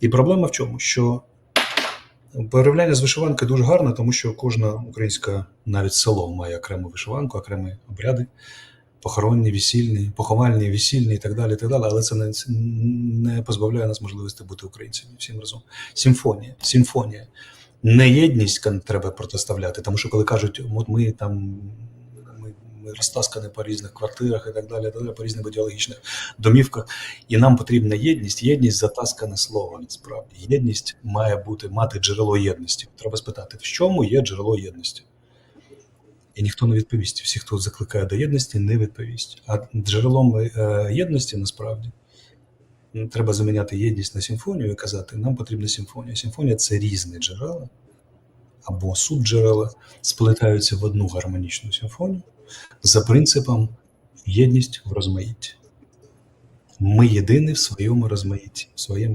І проблема в чому? Що порівняння з вишиванкою дуже гарне, тому що кожна українська, навіть село, має окрему вишиванку, окремі обряди, похоронні, весільні, поховальні, весільні і так далі. І так далі. Але це не, не позбавляє нас можливості бути українцями всім разом. Симфонія, симфонія. Не єдність треба протиставляти, тому що коли кажуть, от ми там. Розтаскані по різних квартирах і так далі, далі, по різних ідеологічних домівках. І нам потрібна єдність. Єдність затаскане слово насправді. Єдність має бути мати джерело єдності. Треба спитати, в чому є джерело єдності? І ніхто не відповість. Всі, хто закликає до єдності, не відповість. А джерелом е, єдності насправді треба заміняти єдність на симфонію і казати, нам потрібна симфонія. Симфонія це різні джерела або субджерела сплетаються в одну гармонічну симфонію за принципом єдність в розмаїтті. Ми єдині в своєму розмаїтті, в своєму